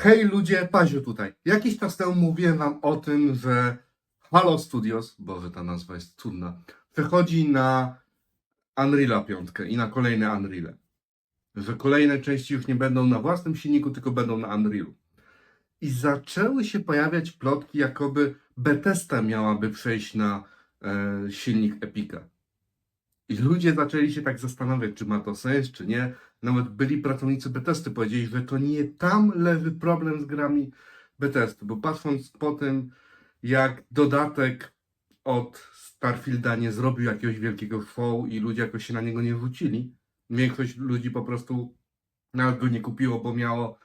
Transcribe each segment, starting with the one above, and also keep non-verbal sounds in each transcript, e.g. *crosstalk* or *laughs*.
Hej ludzie, Paziu tutaj. Jakiś czas temu mówiłem wam o tym, że Halo Studios, boże ta nazwa jest cudna, przechodzi na Unreal'a 5 i na kolejne Unreal'e. Że kolejne części już nie będą na własnym silniku, tylko będą na Unreal'u. I zaczęły się pojawiać plotki, jakoby Bethesda miałaby przejść na e, silnik Epica. I ludzie zaczęli się tak zastanawiać, czy ma to sens, czy nie. Nawet byli pracownicy Bethesdy powiedzieli, że to nie tam leży problem z grami Bethesdy, bo patrząc po tym, jak dodatek od Starfielda nie zrobił jakiegoś wielkiego show i ludzie jakoś się na niego nie rzucili, większość ludzi po prostu nawet go nie kupiło, bo miało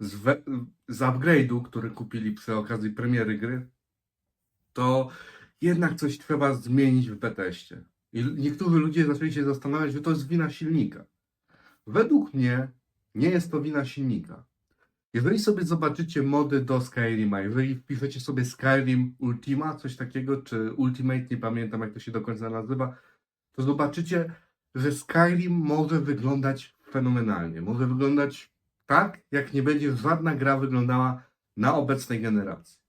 z, z upgrade'u, który kupili przy okazji premiery gry, to jednak coś trzeba zmienić w Bethesdzie. I niektórzy ludzie zaczęli się zastanawiać, że to jest wina silnika. Według mnie nie jest to wina silnika. Jeżeli sobie zobaczycie mody do Skyrima, jeżeli wpiszecie sobie Skyrim Ultima, coś takiego, czy Ultimate, nie pamiętam jak to się do końca nazywa, to zobaczycie, że Skyrim może wyglądać fenomenalnie. Może wyglądać tak, jak nie będzie żadna gra wyglądała na obecnej generacji.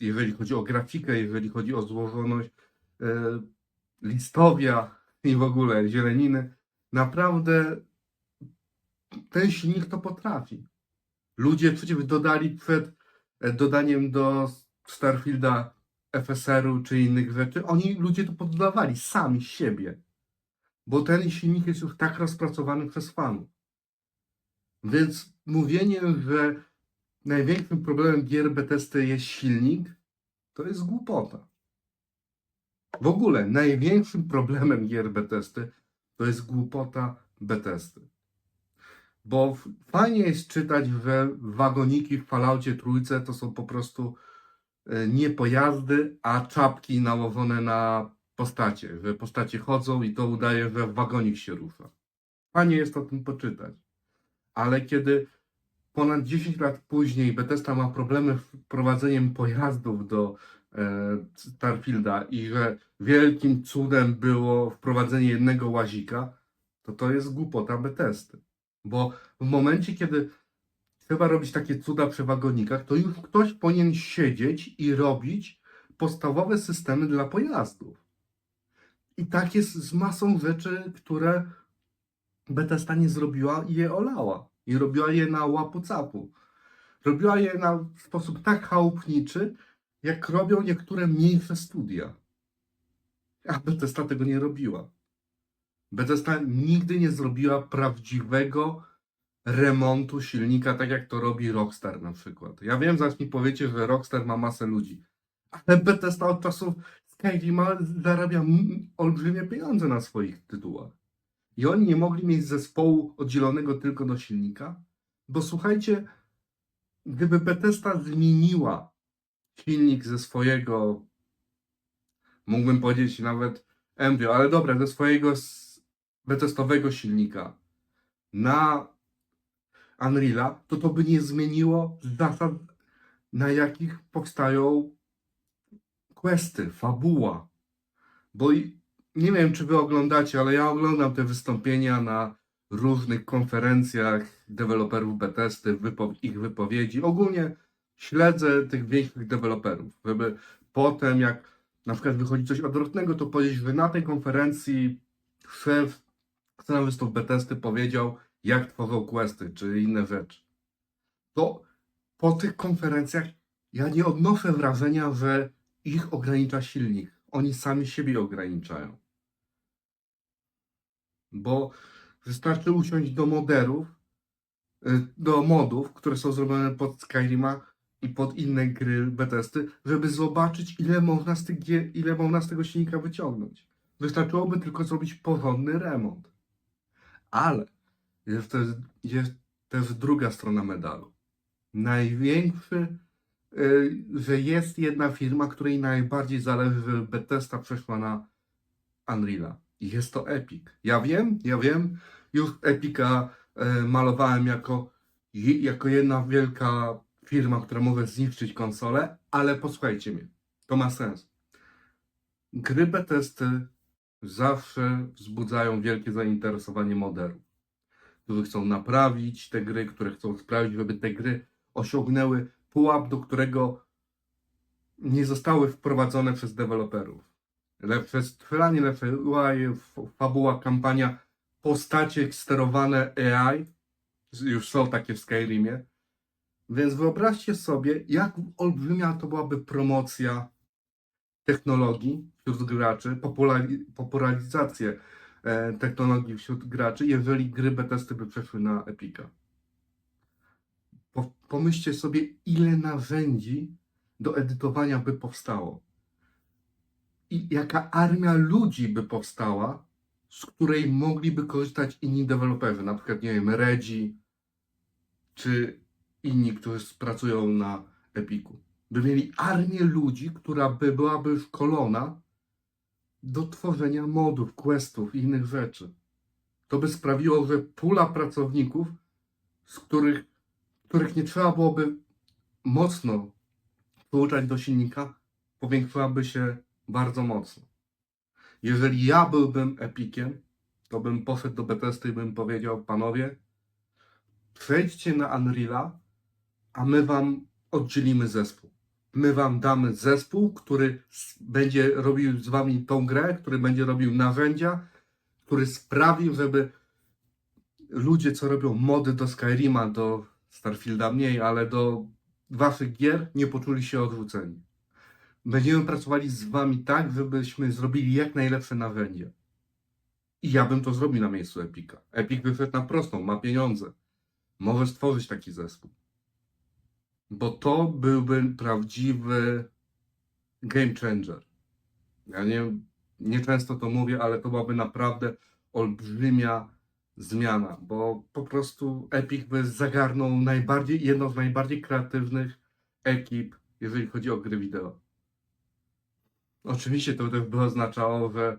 Jeżeli chodzi o grafikę, jeżeli chodzi o złożoność e, listowia i w ogóle zieleniny, naprawdę ten silnik to potrafi. Ludzie przecież dodali przed e, dodaniem do Starfielda FSR-u czy innych rzeczy, oni ludzie to poddawali sami siebie. Bo ten silnik jest już tak rozpracowany przez fanów. Więc mówienie, że największym problemem gier Bethesdy jest silnik, to jest głupota. W ogóle największym *laughs* problemem gier Bethesdy to jest głupota Bethesdy. Bo fajnie jest czytać, że wagoniki w Falloutie trójce to są po prostu e, nie pojazdy, a czapki nałożone na postacie, że postacie chodzą i to udaje, że wagonik się rusza. Fajnie jest o tym poczytać. Ale kiedy ponad 10 lat później Bethesda ma problemy z wprowadzeniem pojazdów do Starfielda i że wielkim cudem było wprowadzenie jednego łazika, to to jest głupota Bethesdy. Bo w momencie, kiedy trzeba robić takie cuda przy wagonikach, to już ktoś powinien siedzieć i robić podstawowe systemy dla pojazdów. I tak jest z masą rzeczy, które Bethesda nie zrobiła i je olała. I robiła je na łapu capu. Robiła je na sposób tak chałupniczy, jak robią niektóre mniejsze studia. A Bethesda tego nie robiła. Bethesda nigdy nie zrobiła prawdziwego remontu silnika, tak jak to robi Rockstar na przykład. Ja wiem, zaraz mi powiecie, że Rockstar ma masę ludzi, ale Bethesda od czasów Skyrima zarabia olbrzymie pieniądze na swoich tytułach. I oni nie mogli mieć zespołu oddzielonego tylko do silnika, bo słuchajcie, gdyby Bethesda zmieniła silnik ze swojego, mógłbym powiedzieć nawet embryo, ale dobra, ze swojego Bethesdowego silnika na Unreal'a, to to by nie zmieniło zasad, na jakich powstają questy, fabuła. Bo i- nie wiem, czy wy oglądacie, ale ja oglądam te wystąpienia na różnych konferencjach deweloperów Bethesdy, wypo- ich wypowiedzi. Ogólnie śledzę tych większych deweloperów, żeby potem, jak na przykład wychodzi coś odwrotnego, to powiedzieć, że na tej konferencji szef scenarzystów Bethesdy powiedział, jak tworzą questy, czy inne rzeczy. To po tych konferencjach ja nie odnoszę wrażenia, że ich ogranicza silnik. Oni sami siebie ograniczają. Bo wystarczy usiąść do moderów, y, do modów, które są zrobione pod Skyrima i pod inne gry Bethesdy, żeby zobaczyć, ile można z, tych gier, ile można z tego silnika wyciągnąć. Wystarczyłoby tylko zrobić porządny remont. Ale jest też, jest też druga strona medalu. Największy, y, że jest jedna firma, której najbardziej zależy, żeby Bethesda przeszła na Unreal'a. I jest to Epic. Ja wiem, ja wiem, już Epica e, malowałem jako, jako jedna wielka firma, która może zniszczyć konsolę, ale posłuchajcie mnie, to ma sens. Gry Bethesdy zawsze wzbudzają wielkie zainteresowanie moderów. którzy chcą naprawić te gry, które chcą sprawić, żeby te gry osiągnęły pułap, do którego nie zostały wprowadzone przez deweloperów. Lepsze strzelanie, lepsze UI, fabuła, kampania, postacie sterowane AI, już są takie w Skyrimie. Więc wyobraźcie sobie, jak olbrzymia to byłaby promocja technologii wśród graczy, populari- popularyzację e, technologii wśród graczy, jeżeli gry Bethesdy by przeszły na Epica. Po, pomyślcie sobie, ile narzędzi do edytowania by powstało. I jaka armia ludzi by powstała, z której mogliby korzystać inni deweloperzy, na przykład, nie wiem, Redzi, czy inni, którzy pracują na Epiku. By mieli armię ludzi, która by byłaby szkolona do tworzenia modów, questów i innych rzeczy. To by sprawiło, że pula pracowników, z których, których nie trzeba byłoby mocno pouczać do silnika, powiększyłaby się bardzo mocno. Jeżeli ja byłbym Epikiem, to bym poszedł do Bethesdy i bym powiedział, panowie, przejdźcie na Unreala, a my wam oddzielimy zespół. My wam damy zespół, który będzie robił z wami tą grę, który będzie robił narzędzia, który sprawił, żeby ludzie, co robią mody do Skyrima, do Starfielda mniej, ale do waszych gier, nie poczuli się odrzuceni. Będziemy pracowali z wami tak, żebyśmy zrobili jak najlepsze narzędzie. I ja bym to zrobił na miejscu Epika. Epic wyszedł na prostą, ma pieniądze. Może stworzyć taki zespół. Bo to byłby prawdziwy game changer. Ja nie, nie często to mówię, ale to byłaby naprawdę olbrzymia zmiana, bo po prostu Epic by zagarnął najbardziej, jedną z najbardziej kreatywnych ekip, jeżeli chodzi o gry wideo. Oczywiście to też by oznaczało, że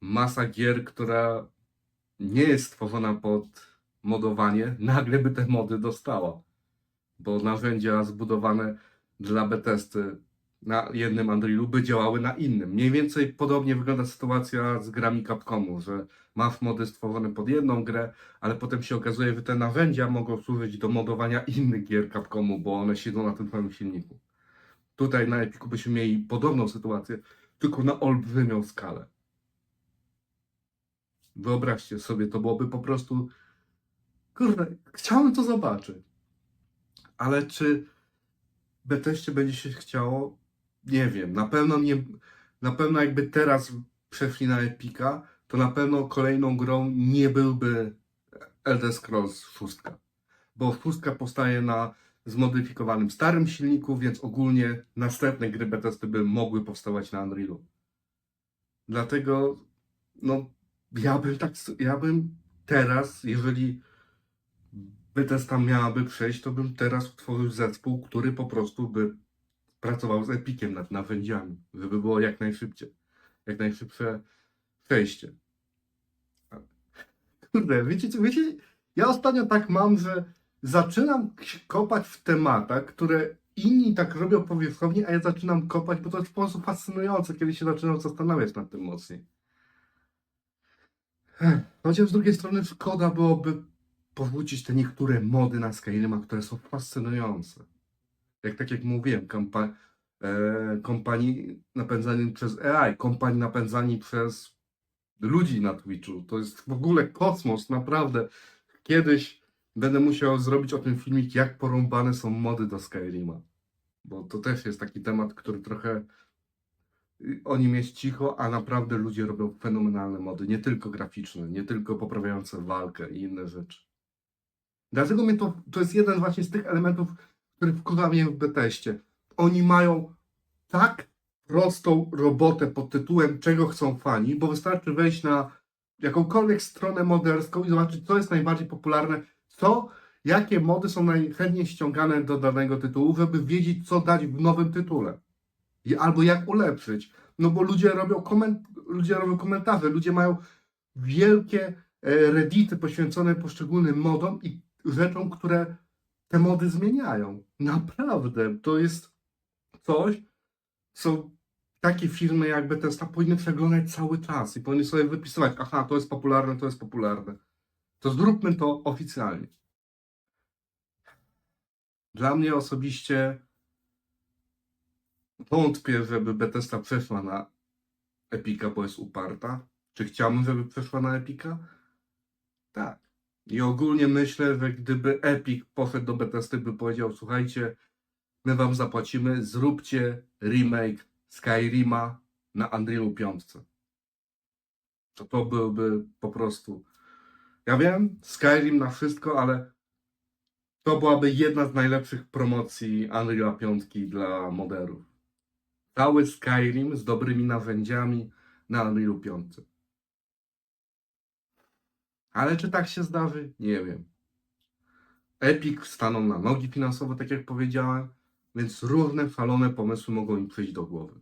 masa gier, która nie jest stworzona pod modowanie, nagle by te mody dostała. Bo narzędzia zbudowane dla Bethesdy na jednym Unrealu by działały na innym. Mniej więcej podobnie wygląda sytuacja z grami Capcomu, że masz mody stworzone pod jedną grę, ale potem się okazuje, że te narzędzia mogą służyć do modowania innych gier Capcomu, bo one siedzą na tym samym silniku. Tutaj na Epiku byśmy mieli podobną sytuację, tylko na olbrzymią skalę. Wyobraźcie sobie, to byłoby po prostu. Kurde, chciałem to zobaczyć. Ale czy Beteście będzie się chciało? Nie wiem. Na pewno nie. Na pewno jakby teraz przeszli na Epika, to na pewno kolejną grą nie byłby Elder Scrolls 6. Bo 6 powstaje na zmodyfikowanym starym silniku, więc ogólnie następne gry Bethesdy by mogły powstawać na Unrealu. Dlatego, no, ja bym tak, ja bym teraz, jeżeli Bethesda miałaby przejść, to bym teraz utworzył zespół, który po prostu by pracował z Epikiem nad narzędziami, żeby było jak najszybciej, jak najszybsze przejście. Kurde, wiecie wiecie, ja ostatnio tak mam, że zaczynam kopać w tematach, które inni tak robią powierzchownie, a ja zaczynam kopać, bo to jest po prostu fascynujące, kiedy się zaczynam zastanawiać nad tym mocniej. Chociaż z drugiej strony szkoda byłoby powrócić te niektóre mody na Skyrima, które są fascynujące. Jak tak jak mówiłem, kompa- e, kompanii napędzani przez AI, kompanii napędzani przez ludzi na Twitchu. To jest w ogóle kosmos, naprawdę. Kiedyś będę musiał zrobić o tym filmik, jak porąbane są mody do Skyrima. Bo to też jest taki temat, który trochę o nim jest cicho, a naprawdę ludzie robią fenomenalne mody, nie tylko graficzne, nie tylko poprawiające walkę i inne rzeczy. Dlatego mnie to, to jest jeden właśnie z tych elementów, który wkurza mnie w Beteście. Oni mają tak prostą robotę pod tytułem czego chcą fani, bo wystarczy wejść na jakąkolwiek stronę moderską i zobaczyć, co jest najbardziej popularne, co, jakie mody są najchętniej ściągane do danego tytułu, żeby wiedzieć, co dać w nowym tytule. Albo jak ulepszyć. No bo ludzie robią, koment, ludzie robią komentarze, ludzie mają wielkie e, reddity poświęcone poszczególnym modom i rzeczom, które te mody zmieniają. Naprawdę, to jest coś, co takie firmy jakby Tesla powinny przeglądać cały czas i powinny sobie wypisywać, aha, to jest popularne, to jest popularne. to zróbmy to oficjalnie. Dla mnie osobiście wątpię, żeby Bethesda przeszła na Epika, bo jest uparta. Czy chciałbym, żeby przeszła na Epika? Tak. I ogólnie myślę, że gdyby Epic poszedł do Bethesdy, by powiedział, słuchajcie, my wam zapłacimy, zróbcie remake Skyrima na Unrealu 5. To to byłby po prostu... Ja wiem, Skyrim na wszystko, ale to byłaby jedna z najlepszych promocji Unreal 5 dla moderów. Cały Skyrim z dobrymi narzędziami na Unreal 5. Ale czy tak się zdarzy? Nie wiem. Epic staną na nogi finansowo, tak jak powiedziałem, więc różne szalone pomysły mogą im przyjść do głowy.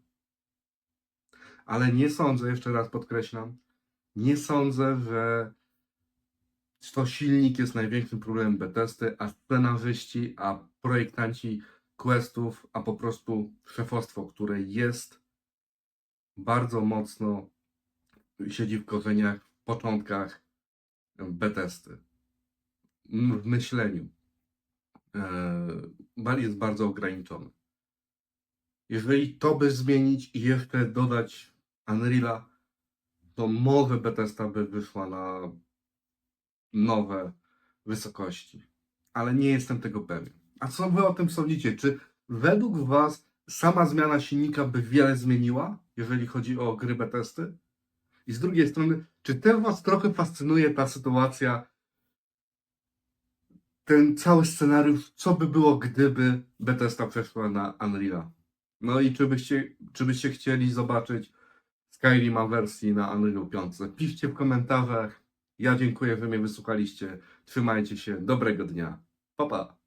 Ale nie sądzę, jeszcze raz podkreślam, nie sądzę, że to silnik jest największym problemem Bethesdy, a scenarzyści, a projektanci questów, a po prostu szefostwo, które jest bardzo mocno siedzi w korzeniach, w początkach Bethesdy. M- W myśleniu. E, jest bardzo ograniczony. Jeżeli to by zmienić i jeszcze dodać Unreala, to może Bethesda by wyszła na nowe wysokości. Ale nie jestem tego pewien. A co wy o tym sądzicie? Czy według was sama zmiana silnika by wiele zmieniła, jeżeli chodzi o gry Bethesdy? I z drugiej strony, czy też was trochę fascynuje ta sytuacja, ten cały scenariusz, co by było, gdyby Bethesda przeszła na Unreala? No i czy byście, czy byście chcieli zobaczyć Skyrima wersji na Unreal 5? Piszcie w komentarzach. Ja dziękuję, że mnie wysłuchaliście. Trzymajcie się. Dobrego dnia. Pa, pa.